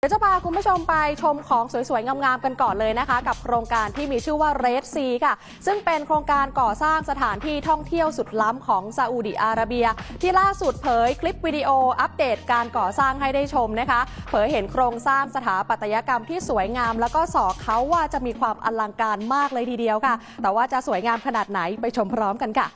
เดี๋ยวจะพาคุณผู้ชมไปชมของสวยๆ งามๆ กันก่อนเลยนะคะ กับโครงการที่มีชื่อว่า Red Sea ค่ะ ซึ่งเป็นโครงการก่อสร้างสถานที่ท่องเที่ยวสุดล้ำของซาอุดิอาระเบีย ที่ล่าสุดเผยคลิปวิดีโออัปเดตการก่อสร้างให้ได้ชมนะคะ เผยเห็นโครงสร้างสถาปัตยกรรมที่สวยงาม แล้วก็สอเขาว่าจะมีความอลังการมากเลยทีเดียวค่ะ แต่ว่าจะสวยงามขนาดไหนไปชมพร้อมกันค่ะ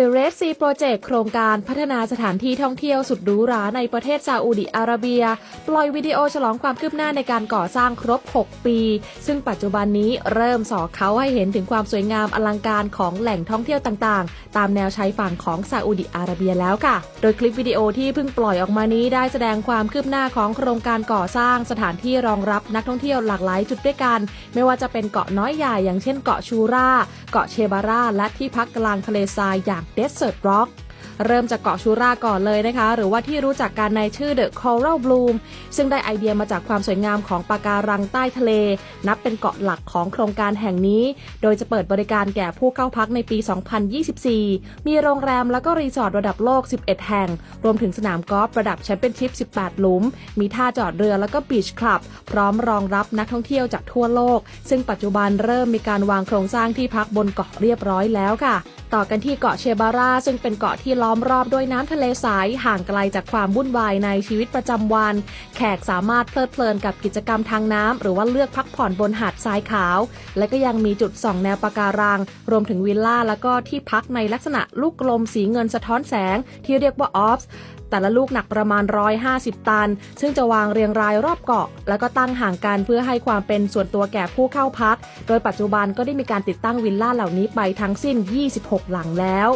The Red Sea Project โครงการพัฒนาสถานที่ท่องเที่ยวสุดหรูหราในประเทศซาอุดิอาระเบีย ปล่อยวิดีโอฉลองความคืบหน้าในการก่อสร้างครบ 6 ปี ซึ่งปัจจุบันนี้เริ่มสอเขาให้เห็นถึงความสวยงามอลังการของแหล่งท่องเที่ยวต่างๆ ตามแนวชายฝั่งของซาอุดิอาระเบียแล้วค่ะ โดยคลิปวิดีโอที่เพิ่งปล่อยออกมานี้ได้แสดงความคืบหน้าของโครงการก่อสร้างสถานที่รองรับนักท่องเที่ยวหลากหลายจุดด้วยกัน ไม่ว่าจะเป็นเกาะน้อยใหญ่อย่างเช่นเกาะชูรา เกาะเชบาราและที่พักกลางทะเลทรายอย่างเดสเซ r ร์ Rock เริ่มจากเกาะชูราก่อนเลยนะคะ หรือว่าที่รู้จักกันในชื่อ The Coral Bloom ซึ่งได้ไอเดียมาจากความสวยงามของปะการังใต้ทะเล นับเป็นเกาะหลักของโครงการแห่งนี้ โดยจะเปิดบริการแก่ผู้เข้าพักในปี 2024 มีโรงแรมแล้วก็รีสอร์ทระดับโลก 11 แห่ง รวมถึงสนามกอล์ฟระดับแชมเปี้ยนชิพ 18 หลุม มีท่าจอดเรือแล้วก็บีชคลับ พร้อมรองรับนักท่องเที่ยวจากทั่วโลก ซึ่งปัจจุบันเริ่มมีการวางโครงสร้างที่พักบนเกาะเรียบร้อยแล้วค่ะต่อกันที่เกาะเชบาราซึ่งเป็นเกาะที่ล้อมรอบด้วยน้ำทะเลใสห่างไกลจากความวุ่นวายในชีวิตประจำวัน แขกสามารถเพลิดเพลินกับกิจกรรมทางน้ำหรือว่าเลือกพักผ่อนบนหาดทรายขาว และก็ยังมีจุดส่องแนวปะการัง รวมถึงวิลล่าแล้วก็ที่พักในลักษณะลูกกลมสีเงินสะท้อนแสง ที่เรียกว่าออฟส์แต่ละลูกหนักประมาณ 150 ตัน ซึ่งจะวางเรียงรายรอบเกาะ แล้วก็ตั้งห่างกันเพื่อให้ความเป็นส่วนตัวแก่ผู้เข้าพัก โดยปัจจุบันก็ได้มีการติดตั้งวิลล่าเหล่านี้ไปทั้งสิ้น 26 หลังแล้ว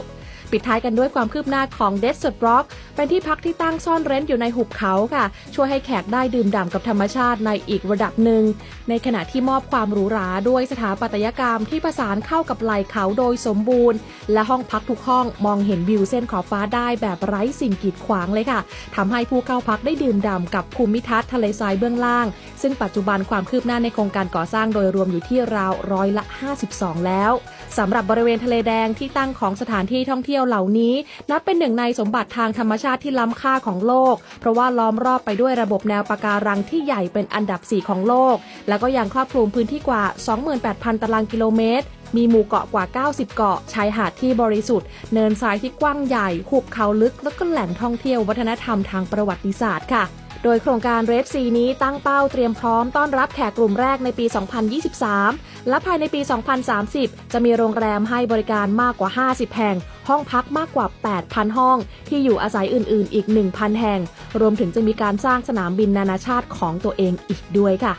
ปิดท้ายกันด้วยความคืบหน้าของ Desert Rock เป็นที่พักที่ตั้งซ่อนเร้นอยู่ในหุบเขาค่ะ ช่วยให้แขกได้ดื่มด่ำกับธรรมชาติในอีกระดับหนึ่ง ในขณะที่มอบความหรูหราด้วยสถาปัตยกรรมที่ประสานเข้ากับไหล่เขาโดยสมบูรณ์ และห้องพักทุกห้องมองเห็นวิวเส้นขอบฟ้าได้แบบไร้สิ่งกีดขวางเลยค่ะทำให้ผู้เข้าพักได้ดื่มด่ำกับภูมิทัศน์ทะเลทรายเบื้องล่าง ซึ่งปัจจุบันความคืบหน้าในโครงการก่อสร้างโดยรวมอยู่ที่ราวร้อยละ 52 แล้วสำหรับบริเวณทะเลแดงที่ตั้งของสถานที่ท่องเที่ยวเหล่านี้ นับเป็นหนึ่งในสมบัติทางธรรมชาติที่ล้ำค่าของโลก เพราะว่าล้อมรอบไปด้วยระบบแนวปะการังที่ใหญ่เป็นอันดับ 4 ของโลก แล้วก็ยังครอบคลุมพื้นที่กว่า 28,000 ตารางกิโลเมตรมีหมู่เกาะกว่า 90 เกาะ ชายหาดที่บริสุทธิ์ เนินทรายที่กว้างใหญ่ หุบเขาลึก แล้วก็แหล่งท่องเที่ยววัฒนธรรมทางประวัติศาสตร์ค่ะ โดยโครงการเรดซีนี้ตั้งเป้าเตรียมพร้อมต้อนรับแขกกลุ่มแรกในปี 2023 และภายในปี 2030 จะมีโรงแรมให้บริการมากกว่า 50 แห่ง ห้องพักมากกว่า 8,000 ห้อง ที่อยู่อาศัยอื่นๆ อีก 1,000 แห่ง รวมถึงจะมีการสร้างสนามบินนานาชาติของตัวเองอีกด้วยค่ะ